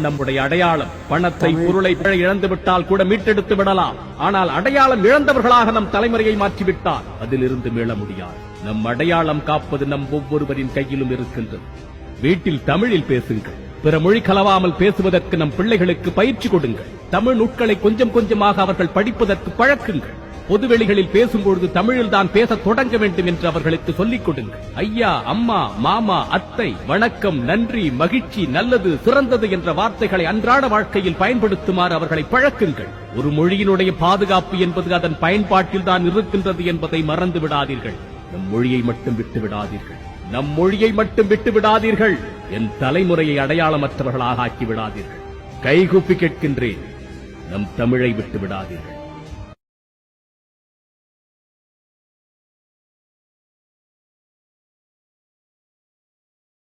நம்முடைய அடையாளம் பணத்தை பொருளை இழந்துவிட்டால் இழந்து விட்டால் கூட மீட்டெடுத்து விடலாம். ஆனால் அடையாளம் இழந்தவர்களாக நம் தலைமுறையை மாற்றிவிட்டால் அதிலிருந்து மீள முடியாது. நம் அடையாளம் காப்பது நம் ஒவ்வொருவரின் கையிலும் இருக்கின்றது. வீட்டில் தமிழில் பேசுங்கள். பிற மொழி கலவாமல் பேசுவதற்கு நம் பிள்ளைகளுக்கு பயிற்சி கொடுங்கள். தமிழ் நூட்களை கொஞ்சம் கொஞ்சமாக அவர்கள் படிப்பதற்கு பழக்குங்கள். பொதுவெளிகளில் பேசும்பொழுது தமிழில் தான் பேசத் தொடங்க வேண்டும் என்று அவர்களுக்கு சொல்லிக் கொடுங்கள் ஐயா அம்மா மாமா அத்தை வணக்கம் நன்றி மகிழ்ச்சி நல்லது சிறந்தது என்ற வார்த்தைகளை அன்றாட வாழ்க்கையில் பயன்படுத்துமாறு அவர்களை பழக்குங்கள். ஒரு மொழியினுடைய பாதுகாப்பு என்பது அதன் பயன்பாட்டில் தான் இருக்கின்றது என்பதை மறந்து விடாதீர்கள். நம் மொழியை மட்டும் விட்டு விடாதீர்கள். நம் மொழியை மட்டும் விட்டு விடாதீர்கள். என் தலைமுறையை அடையாளமற்றவர்களாக ஆக்கி விடாதீர்கள். கைகூப்பி கேட்கின்றேன். நம் தமிழை விட்டு விடாதீர்கள்.